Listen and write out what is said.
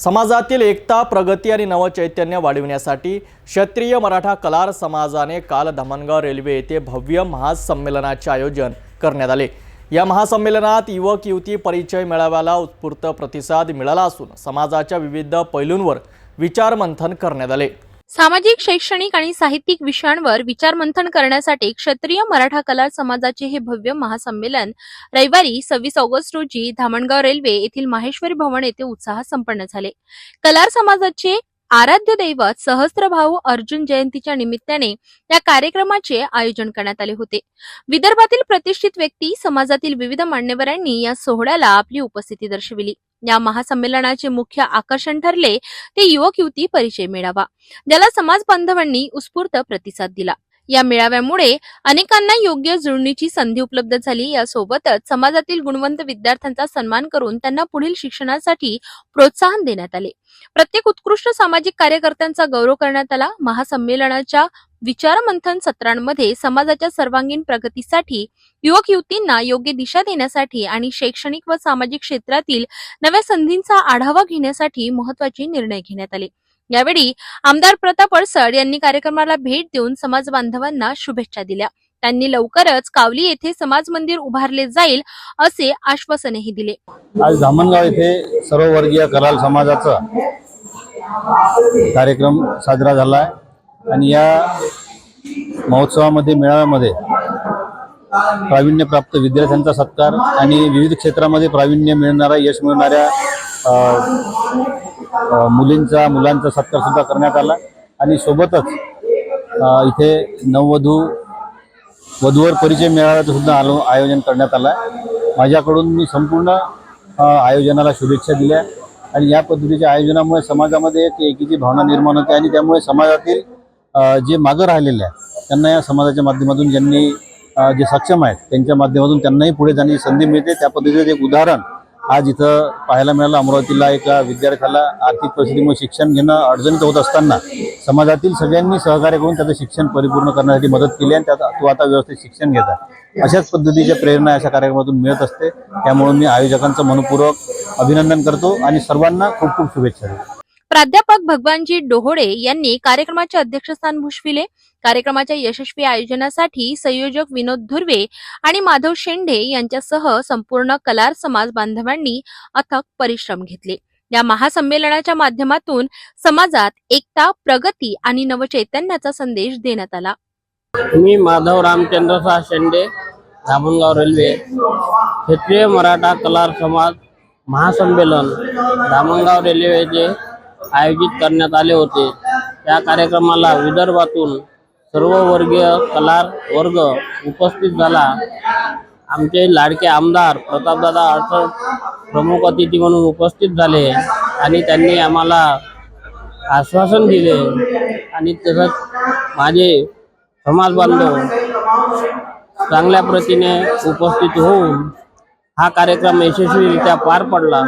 समाजातील एकता प्रगती आणि नवचैतन्य वाढविण्यासाठी क्षत्रिय मराठा कलार समाजाने काल धमनगाव रेल्वे येथे भव्य महासंमेलनाचे आयोजन करण्यात आले. या महासंमेलनात युवक युवती परिचय मेळाव्याला उत्स्फूर्त प्रतिसाद मिळाला असून समाजाच्या विविध पैलूंवर विचारमंथन करण्यात आले. सामाजिक शैक्षणिक आणि साहित्यिक विषयांवर विचारमंथन करण्यासाठी क्षत्रिय मराठा कलार समाजाचे हे भव्य महासंमेलन रविवारी सव्वीस ऑगस्ट रोजी धामणगाव रेल्वे येथील माहेश्वरी भवन येथे उत्साहात संपन्न झाले. कलार समाजाचे आराध्य दैवत सहस्त्रभाऊ अर्जुन जयंतीच्या निमित्ताने या कार्यक्रमाचे आयोजन करण्यात आले होते. विदर्भातील प्रतिष्ठित व्यक्ती समाजातील विविध मान्यवरांनी या सोहळ्याला आपली उपस्थिती दर्शविली. या महासंमेलनाचे मुख्य आकर्षण ठरले ते युवक युवती परिचय मेळावा. ज्याला समाज बांधवांनी उत्स्फूर्त प्रतिसाद दिला. या मेळाव्यामुळे अनेकांना योग्य जुळणीची संधी उपलब्ध झाली. यासोबतच समाजातील गुणवंत विद्यार्थ्यांचा सन्मान करून त्यांना पुढील शिक्षणासाठी प्रोत्साहन देण्यात आले. प्रत्येक उत्कृष्ट सामाजिक कार्यकर्त्यांचा गौरव करण्यात आला. महासंमेलनाच्या विचारमंथन सत्रांमध्ये समाजाच्या सर्वांगीण प्रगतीसाठी युवक युवतींना योग्य दिशा देण्यासाठी आणि शैक्षणिक व सामाजिक क्षेत्रातील नव्या संधींचा आढावा घेण्यासाठी महत्त्वाचे निर्णय घेण्यात आले. यावेळी आमदार प्रताप अडसड यांनी कार्यक्रमाला भेट देऊन समाज बांधवांना शुभेच्छा दिल्या. त्यांनी लवकरच कावली येथे समाज मंदिर उभारले जाईल असे आश्वासनही दिले. आज धामणगाव येथे सर्ववर्गीय कराल समाजाचा कार्यक्रम साजरा झाला आहे. आणि या महोत्सवामध्ये मेळाव्यामध्ये प्रावीण्यप्राप्त विद्यार्थ्यांचा सत्कार आणि विविध क्षेत्रामध्ये प्रावीण्य मिळणारा यश मिळणाऱ्या मुलींचा मुलांचा सत्कार सुद्धा करण्यात आला. आणि सोबतच इथे नववधू वधूवर परिचय मेळाव्याचं सुद्धा आलो आयोजन करण्यात आलं आहे माझ्याकडून मी संपूर्ण आयोजनाला शुभेच्छा दिल्या. आणि या पद्धतीच्या आयोजनामुळे समाजामध्ये एक एकीची भावना निर्माण होते आणि त्यामुळे समाजातील जे मागं राहिलेले आहे त्यांना या समाजाच्या माध्यमातून ज्यांनी जे सक्षम आहेत त्यांच्या माध्यमातून त्यांनाही पुढे जाण्याची संधी मिळते. त्या पद्धतीचं एक उदाहरण आज इथं पाहायला मिळालं. अमरावतीला एका विद्यार्थ्याला आर्थिक परिस्थितीमुळे शिक्षण घेणं अडचणीत होत असताना समाजातील सगळ्यांनी सहकार्य करून त्याचं शिक्षण परिपूर्ण करण्यासाठी मदत केली आणि त्यात तो आता व्यवस्थित शिक्षण घेत आहे. अशाच पद्धतीच्या प्रेरणा अशा कार्यक्रमातून मिळत असते. त्यामुळे मी आयोजकांचं मनपूर्वक अभिनंदन करतो आणि सर्वांना खूप खूप शुभेच्छा देतो. प्राध्यापक भगवानजी डोहोडे यांनी कार्यक्रमाचे अध्यक्षस्थान भूषविले. कार्यक्रमाच्या यशस्वी आयोजनासाठी संयोजक विनोद धुर्वे आणि माधव शेंडे यांच्यासह संपूर्ण कलार समाज बांधवांनी अथक परिश्रम घेतले. या महासंमेलनाच्या माध्यमातून समाजात एकता प्रगती आणि नवचैतन्याचा संदेश देण्यात आला. मी माधव रामचंद्र शाह शेंडे धामणगाव रेल्वे क्षेत्रीय मराठा कलार समाज महासंमेलन धामणगाव रेल्वेचे आयोजित करण्यात आले होते. त्या कार्यक्रमाला विदर्भातून सर्व वर्गीय कलार वर्ग उपस्थित झाला. आमचे लाडके आमदार प्रतापदादा अडचण प्रमुख अतिथी म्हणून उपस्थित झाले आणि त्यांनी आम्हाला आश्वासन दिले आणि तसंच माझे समाज बांधव चांगल्या प्रतीने उपस्थित होऊन हा कार्यक्रम यशस्वीरित्या पार पडला.